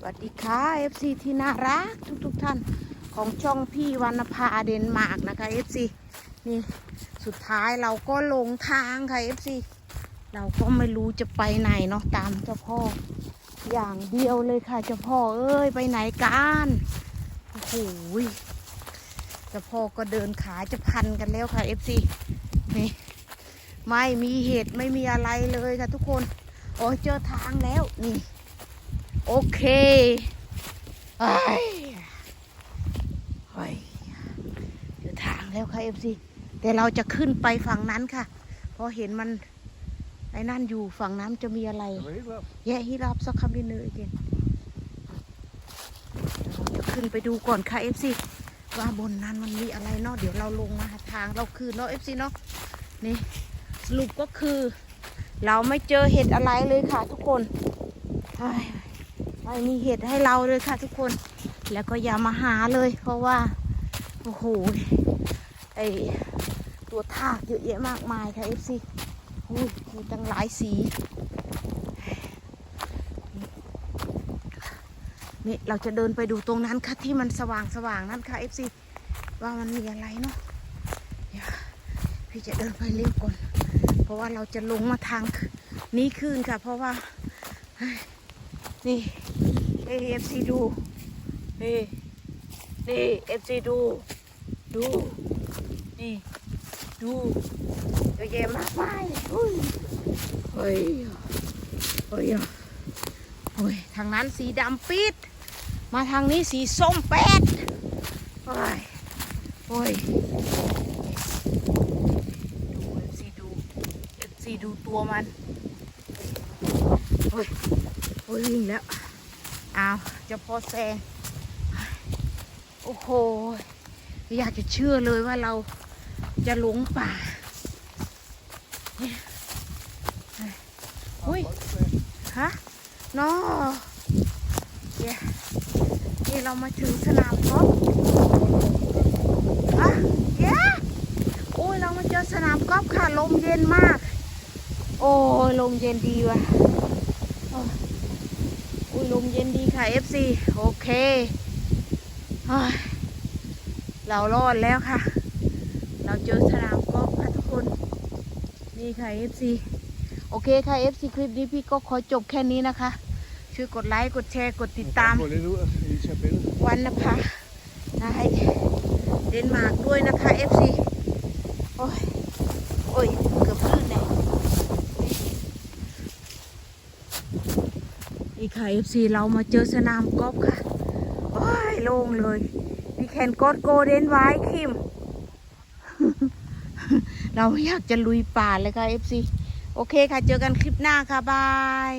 สวัสดีค่ะ FC ที่น่ารักทุกทุกๆท่านของช่องพี่วรรณภาเดนมาร์กนะคะ FC นี่สุดท้ายเราก็ลงทางค่ะ FC เราก็ไม่รู้จะไปไหนเนาะตามเจ้าพ่อ อย่างเดียวเลยค่ะเจ้าพ่อเอ้ยไปไหนกันโอ้โหเจ้าพ่อก็เดินขาจะพันกันแล้วค่ะ FC นี่ไม่มีเหตุไม่มีอะไรเลยค่ะทุกคน โอ้ยเจอทางแล้วนี่ โอเคไอ้ยเฮ้ยเจอทางแล้วค่ะเอฟซีแต่เราจะขึ้นไปฝั่งนั้นค่ะ เพราะเห็นมันไอ้นั่นอยู่ฝั่งนั้นจะมีอะไร แย่ฮิรับสักคำดินเนอร์เกนจะขึ้นไปดูก่อนค่ะเอฟซีว่าบนนั้นมันมีอะไรเนาะเดี๋ยวเราลงมาทางเราคือเนาะเอฟซีเนาะนี่สรุปก็คือ เราไม่เจอเห็ดอะไรเลยค่ะทุกคนเฮ้ย ไม่มีเห็ดให้เราเลยค่ะทุกคน แล้วก็อย่ามาหาเลย เพราะว่า โอ้โห ไอตัวทากเยอะแยะมากมายค่ะเอฟซีอุ้ยมีตั้งหลายสีนี่เราจะเดินไปดูตรงนั้นค่ะที่มันสว่างสว่างๆนั่นค่ะเอฟซีว่ามันมีอะไรเนาะพี่จะเดินไปเร็วก่อน เพราะว่าเราจะลงมาทางนี้คืนค่ะ เพราะว่า เฮ้ยนี่เอฟซีดู นี่นี่เอฟซีดู ดู นี่ ดูเยอะแยะมากมายอุ้ยเฮ้ยเฮ้ยโอ้ยทางนั้นสีดำปิด มาทางนี้สีส้มแปดโอ้ยโอ้ยดูเอฟซีดูเอฟซีดูตัวมันโอ้ย โอ้ยวิ่งแล้วอ้าวจะพอแซงโอ้โห อยากจะเชื่อเลยว่าเราจะหลงป่าเนี่ยเฮ้ยอุ้ยฮะนอเดี๋ยวนี่เรามาถึงสนามกอล์ฟฮะเดี๋ยวโอ้ยเรามาเจอสนามกอล์ฟค่ะ ลมเย็นมาก โอ้ยลมเย็นดีว่ะ อุ้ยลมเย็นดีค่ะ FC โอเคเฮ้ยเรารอดแล้วค่ะ เราเจอสนามกอล์ฟค่ะทุกคน นี่ค่ะ FC โอเคค่ะ FC คลิปนี้พี่ก็ขอจบแค่นี้นะคะ ช่วยกดไลค์กดแชร์กดติดตาม วันนภาได้เดนมาร์กด้วยนะคะ FC โอ้ย โอ้ย เกือบลื่นเลย นี่ค่ะ FC เรามาเจอสนามกอล์ฟค่ะ โอ้ยโล่งเลย มีแคนกดโกเดนไว้คิม เราอยากจะลุยป่าเลยค่ะ FC โอเคค่ะ เจอกันคลิปหน้าค่ะ บาย